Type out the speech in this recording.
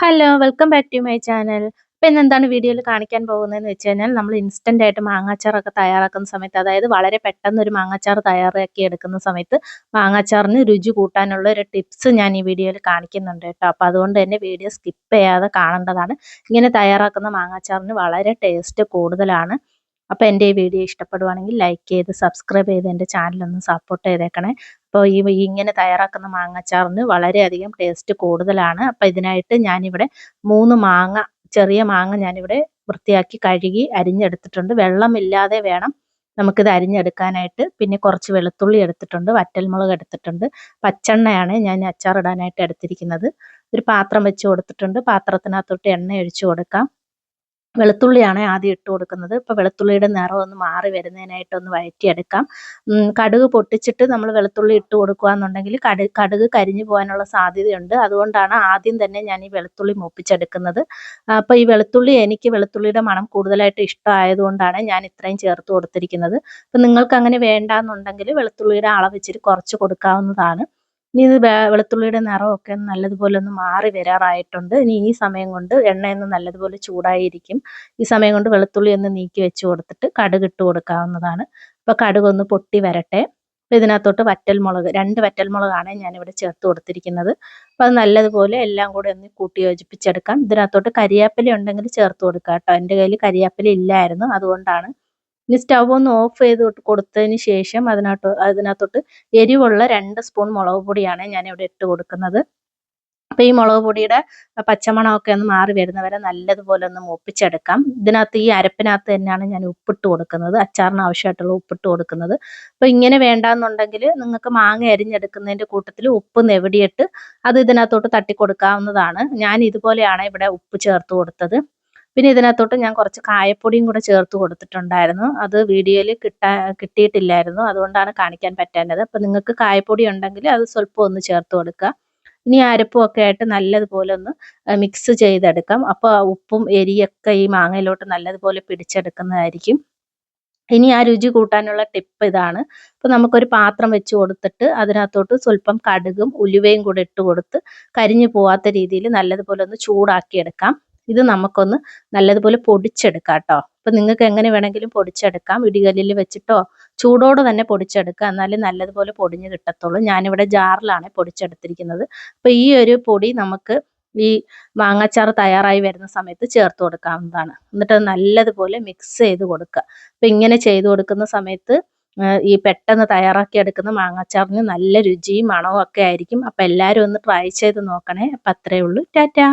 Hello welcome back to my channel അപ്പോൾ ഇന്ന് എന്താണ് വീഡിയോയിൽ കാണിക്കാൻ പോകുന്നതെന്ന് വെച്ച് കഴിഞ്ഞാൽ നമ്മൾ ഇൻസ്റ്റന്റ് ആയിട്ട് മാങ്ങാച്ചാറൊക്കെ തയ്യാറാക്കുന്ന സമയത്ത് അതായത് വളരെ പെട്ടെന്ന് ഒരു മാങ്ങാച്ചാർ തയ്യാറാക്കി എടുക്കുന്ന സമയത്ത് മാങ്ങാച്ചാറിന് രുചി കൂട്ടാനുള്ള ഒരു ടിപ്സ് ഞാൻ ഈ വീഡിയോയിൽ കാണിക്കുന്നുണ്ട് കേട്ടോ. അപ്പോൾ അതുകൊണ്ട് തന്നെ വീഡിയോ സ്കിപ്പ് ചെയ്യാതെ കാണേണ്ടതാണ്. ഇങ്ങനെ തയ്യാറാക്കുന്ന മാങ്ങാച്ചാറിന് വളരെ ടേസ്റ്റ് കൂടുതലാണ്. അപ്പോൾ എന്റെ ഈ വീഡിയോ ഇഷ്ടപ്പെടുവാണെങ്കിൽ ലൈക്ക് ചെയ്ത് സബ്സ്ക്രൈബ് ചെയ്ത് എന്റെ ചാനലൊന്ന് സപ്പോർട്ട് ചെയ്തേക്കണേ. അപ്പോൾ ഈ ഇങ്ങനെ തയ്യാറാക്കുന്ന മാങ്ങാച്ചാറിന് വളരെയധികം ടേസ്റ്റ് കൂടുതലാണ്. അപ്പോൾ ഇതിനായിട്ട് ഞാനിവിടെ മൂന്ന് മാങ്ങ ചെറിയ മാങ്ങ ഞാനിവിടെ വൃത്തിയാക്കി കഴുകി അരിഞ്ഞെടുത്തിട്ടുണ്ട്. വെള്ളമില്ലാതെ വേണം നമുക്കിത് അരിഞ്ഞെടുക്കാനായിട്ട്. പിന്നെ കുറച്ച് വെളുത്തുള്ളി എടുത്തിട്ടുണ്ട് വറ്റൽമുളക് എടുത്തിട്ടുണ്ട്. പച്ചെണ്ണയാണ് ഞാൻ അച്ചാറിടാനായിട്ട് എടുത്തിരിക്കുന്നത്. ഒരു പാത്രം വെച്ച് കൊടുത്തിട്ടുണ്ട്. പാത്രത്തിനകത്തോട്ട് എണ്ണ ഒഴിച്ച് കൊടുക്കാം. വെളുത്തുള്ളിയാണ് ആദ്യം ഇട്ട് കൊടുക്കുന്നത്. ഇപ്പോൾ വെളുത്തുള്ളിയുടെ നിറം ഒന്ന് മാറി വരുന്നതിനായിട്ട് ഒന്ന് വഴറ്റിയെടുക്കാം. കടുക് പൊട്ടിച്ചിട്ട് നമ്മൾ വെളുത്തുള്ളി ഇട്ട് കൊടുക്കുകയെന്നുണ്ടെങ്കിൽ കടു കടുക് കരിഞ്ഞു പോകാനുള്ള സാധ്യതയുണ്ട്. അതുകൊണ്ടാണ് ആദ്യം തന്നെ ഞാൻ ഈ വെളുത്തുള്ളി മൂപ്പിച്ചെടുക്കുന്നത്. അപ്പോൾ ഈ വെളുത്തുള്ളി എനിക്ക് വെളുത്തുള്ളിയുടെ മണം കൂടുതലായിട്ട് ഇഷ്ടമായതുകൊണ്ടാണ് ഞാൻ ഇത്രയും ചേർത്ത് കൊടുത്തിരിക്കുന്നത്. അപ്പം നിങ്ങൾക്ക് അങ്ങനെ വേണ്ടാന്നുണ്ടെങ്കിൽ വെളുത്തുള്ളിയുടെ അളവ് ഇച്ചിരി കുറച്ച് കൊടുക്കാവുന്നതാണ്. ഇനി ഇത് വെളുത്തുള്ളിയുടെ നിറമൊക്കെ നല്ലതുപോലെ ഒന്ന് മാറി വരാറായിട്ടുണ്ട്. ഇനി ഈ സമയം കൊണ്ട് എണ്ണയൊന്ന് നല്ലതുപോലെ ചൂടായിരിക്കും. ഈ സമയം കൊണ്ട് വെളുത്തുള്ളി ഒന്ന് നീക്കി വെച്ച് കൊടുത്തിട്ട് കടുക് ഇട്ട് കൊടുക്കാവുന്നതാണ്. അപ്പോൾ കടുക് ഒന്ന് പൊട്ടി വരട്ടെ. അപ്പോൾ ഇതിനകത്തോട്ട് വറ്റൽമുളക് രണ്ട് വറ്റൽമുളകാണ് ഞാനിവിടെ ചേർത്ത് കൊടുത്തിരിക്കുന്നത്. അപ്പോൾ അത് നല്ലതുപോലെ എല്ലാം കൂടെ ഒന്ന് കൂട്ടി യോജിപ്പിച്ചെടുക്കാം ഇതിനകത്തോട്ട് കരിയാപ്പില ഉണ്ടെങ്കിൽ ചേർത്ത് കൊടുക്കാം കേട്ടോ. എന്റെ കയ്യിൽ കരിയാപ്പില ഇല്ലായിരുന്നു. അതുകൊണ്ടാണ് ഇനി സ്റ്റവ് ഒന്ന് ഓഫ് ചെയ്ത് കൊടുത്തതിന് ശേഷം അതിനകത്ത് അതിനകത്തോട്ട് എരിവുള്ള രണ്ട് സ്പൂൺ മുളക് പൊടിയാണ് ഞാൻ ഇവിടെ ഇട്ട് കൊടുക്കുന്നത്. അപ്പോൾ ഈ മുളക് പൊടിയുടെ പച്ചമണമൊക്കെ ഒന്ന് മാറി വരുന്നവരെ നല്ലതുപോലെ ഒന്ന് മൂപ്പിച്ചെടുക്കാം. ഇതിനകത്ത് ഈ അരപ്പിനകത്ത് തന്നെയാണ് ഞാൻ ഉപ്പിട്ട് കൊടുക്കുന്നത്. അച്ചാറിന് ആവശ്യമായിട്ടുള്ള ഉപ്പിട്ട് കൊടുക്കുന്നത്. അപ്പോൾ ഇങ്ങനെ വേണ്ടാന്നുണ്ടെങ്കിൽ നിങ്ങൾക്ക് മാങ്ങ അരിഞ്ഞെടുക്കുന്നതിന്റെ കൂട്ടത്തിൽ ഉപ്പ് നെവിടിയിട്ട് അത് ഇതിനകത്തോട്ട് തട്ടി കൊടുക്കാവുന്നതാണ് ഞാൻ ഇതുപോലെയാണ് ഇവിടെ ഉപ്പ് ചേർത്ത് കൊടുത്തത്. പിന്നെ ഇതിനകത്തോട്ട് ഞാൻ കുറച്ച് കായപ്പൊടിയും കൂടെ ചേർത്ത് കൊടുത്തിട്ടുണ്ടായിരുന്നു. അത് വീഡിയോയിൽ കിട്ടാ കിട്ടിയിട്ടില്ലായിരുന്നു. അതുകൊണ്ടാണ് കാണിക്കാൻ പറ്റാഞ്ഞത്. അപ്പം നിങ്ങൾക്ക് കായപ്പൊടി ഉണ്ടെങ്കിൽ അത് സ്വല്പം ഒന്ന് ചേർത്ത് കൊടുക്കുക. ഇനി അരപ്പും ഒക്കെ ആയിട്ട് നല്ലതുപോലെ ഒന്ന് മിക്സ് ചെയ്തെടുക്കാം. അപ്പോൾ ഉപ്പും എരിയൊക്കെ ഈ മാങ്ങയിലോട്ട് നല്ലതുപോലെ പിടിച്ചെടുക്കുന്നതായിരിക്കും. ഇനി ആ രുചി കൂട്ടാനുള്ള ടിപ്പ് ഇതാണ്. അപ്പോൾ നമുക്കൊരു പാത്രം വെച്ച് കൊടുത്തിട്ട് അതിനകത്തോട്ട് സ്വല്പം കടുകും ഉലുവയും കൂടെ ഇട്ട് കൊടുത്ത് കരിഞ്ഞു പോവാത്ത രീതിയിൽ നല്ലതുപോലെ ഒന്ന് ചൂടാക്കി എടുക്കാം ഇത് നമുക്കൊന്ന് നല്ലതുപോലെ പൊടിച്ചെടുക്കാം കേട്ടോ. അപ്പം നിങ്ങൾക്ക് എങ്ങനെ വേണമെങ്കിലും പൊടിച്ചെടുക്കാം. ഇടികല്ലിൽ വെച്ചിട്ടോ ചൂടോടെ തന്നെ പൊടിച്ചെടുക്കുക. എന്നാലേ നല്ലതുപോലെ പൊടിഞ്ഞ് കിട്ടത്തുള്ളൂ. ഞാനിവിടെ ജാറിലാണ് പൊടിച്ചെടുത്തിരിക്കുന്നത്. അപ്പോൾ ഈ ഒരു പൊടി നമുക്ക് ഈ മാങ്ങാച്ചാർ തയ്യാറായി വരുന്ന സമയത്ത് ചേർത്ത് കൊടുക്കാവുന്നതാണ്. എന്നിട്ട് നല്ലതുപോലെ മിക്സ് ചെയ്ത് കൊടുക്കുക. അപ്പം ഇങ്ങനെ ചെയ്ത് കൊടുക്കുന്ന സമയത്ത് ഈ പെട്ടെന്ന് തയ്യാറാക്കി എടുക്കുന്ന മാങ്ങാച്ചാറിന് നല്ല രുചിയും മണവും ഒക്കെ ആയിരിക്കും. അപ്പം എല്ലാവരും ഒന്ന് ട്രൈ ചെയ്ത് നോക്കണേ. അപ്പം അത്രയേ ഉള്ളൂ. ടാറ്റാ!